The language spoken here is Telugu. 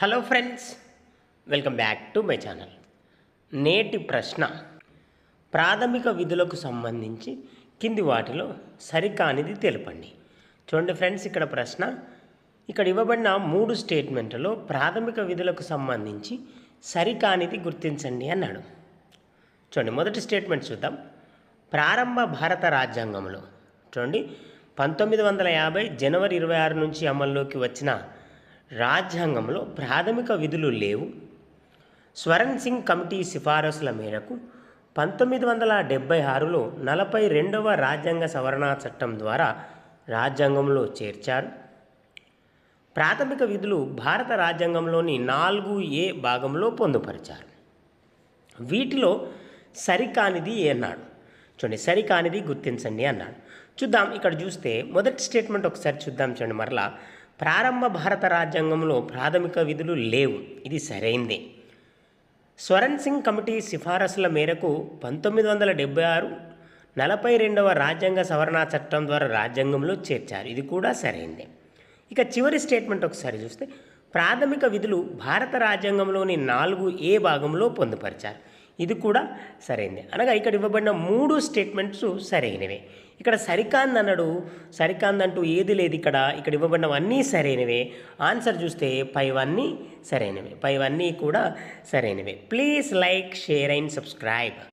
Hello friends welcome back to my channel నేటి ప్రశ్న. ప్రాథమిక విధులకు సంబంధించి కింది వాటిలో సరికానిది తెలపండి. చూడండి ఫ్రెండ్స్ ఇక్కడ ప్రశ్న. ఇక్కడ ఇవ్వబడిన మూడు స్టేట్మెంట్లలో ప్రాథమిక విధులకు సంబంధించి సరికానిది గుర్తించండి అన్నాడు. చూడండి మొదటి స్టేట్మెంట్ చూద్దాం. ప్రారంభ భారత రాజ్యాంగంలో. చూడండి పంతొమ్మిది వందల యాభై జనవరి ఇరవై ఆరు నుంచి అమల్లోకి వచ్చిన రాజ్యాంగంలో ప్రాథమిక విధులు లేవు. స్వరణ్ సింగ్ కమిటీ సిఫారసుల మేరకు పంతొమ్మిది వందల డెబ్బై ఆరులో నలభై రెండవ రాజ్యాంగ సవరణ చట్టం ద్వారా రాజ్యాంగంలో చేర్చారు. ప్రాథమిక విధులు భారత రాజ్యాంగంలోని నాలుగు ఏ భాగంలో పొందుపరిచారు. వీటిలో సరికానిది అన్నాడు? చూడండి సరికానిది గుర్తించండి అన్నాడు. చూద్దాం ఇక్కడ చూస్తే మొదటి స్టేట్మెంట్ ఒకసారి చూద్దాం చూడండి మరలా. ప్రారంభ భారత రాజ్యాంగంలో ప్రాథమిక విధులు లేవు. ఇది సరైందే. స్వరణ్ సింగ్ కమిటీ సిఫారసుల మేరకు పంతొమ్మిది వందల డెబ్బై ఆరు నలభై రెండవ రాజ్యాంగ సవరణ చట్టం ద్వారా రాజ్యాంగంలో చేర్చారు. ఇది కూడా సరైందే. ఇక చివరి స్టేట్మెంట్ ఒకసారి చూస్తే ప్రాథమిక విధులు భారత రాజ్యాంగంలోని నాలుగు ఏ భాగంలో పొందుపరిచారు? ఇది కూడా సరైనది అనగా ఇక్కడ ఇవ్వబడిన మూడు స్టేట్మెంట్స్ సరైనవే. ఇక్కడ సరికాంద్ అన్నాడు సరికాంద్ అంటూ ఏది లేదు ఇక్కడ ఇక్కడ ఇవ్వబడినవన్నీ సరైనవే. ఆన్సర్ చూస్తే పైవన్నీ సరైనవే. పైవన్నీ కూడా సరైనవే. Please like share and subscribe.